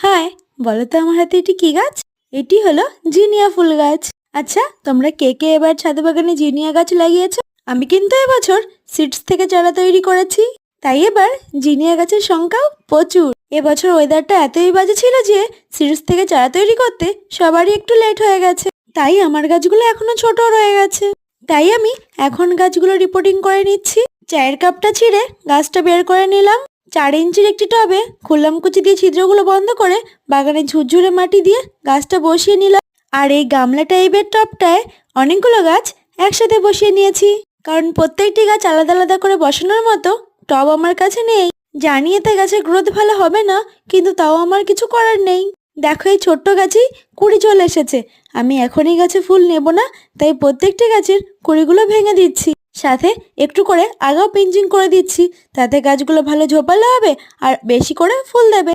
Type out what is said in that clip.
High বলো তো আমার হাতে এটি কি গাছ? এটি হলো জিনিয়া ফুল গাছ। আচ্ছা তোমরা কে কে এবার ছাদে বাগানে জিনিয়া গাছ লাগিয়েছো? আমি কিন্তু এবছর সিডস থেকে চারা তৈরি করেছি। তাই এবার জিনিয়া গাছের সংখ্যাও প্রচুর। এবছর ওয়েদারটা এতই বাজে ছিল যে সিডস থেকে চারা তৈরি করতে সবারই একটু লেট হয়ে গেছে। তাই আমার গাছগুলো এখনও ছোট রয়ে গেছে। তাই আমি এখন গাছগুলো রিপোর্টিং করে নিচ্ছি। চায়ের কাপটা ছিঁড়ে গাছটা বের করে নিলাম। চার ইঞ্চির একটি টবে খুললাম কুচি দিয়ে ছিদ্রগুলো বন্ধ করে বাগানে ঝুরঝুরে মাটি দিয়ে গাছটা বসিয়ে নিলাম আর এই গামলা টাইপের টবটায় অনেকগুলো গাছ একসাথে বসিয়ে নিয়েছি। কারণ প্রত্যেকটি গাছ আলাদা আলাদা করে বসানোর মতো টব আমার কাছে নেই। জানি এতে গাছের গ্রোথ ভালো হবে না, কিন্তু তাও আমার কিছু করার নেই। দেখো এই ছোট্ট গাছেই কুড়ি চলে এসেছে। আমি এখনই গাছে ফুল নেব না, তাই প্রত্যেকটি গাছের কুড়িগুলো ভেঙে দিচ্ছি। সাথে একটু করে আগাও পিঞ্চিং করে দিচ্ছি। তাতে গাছগুলো ভালো ঝোপালো হবে আর বেশি করে ফুল দেবে।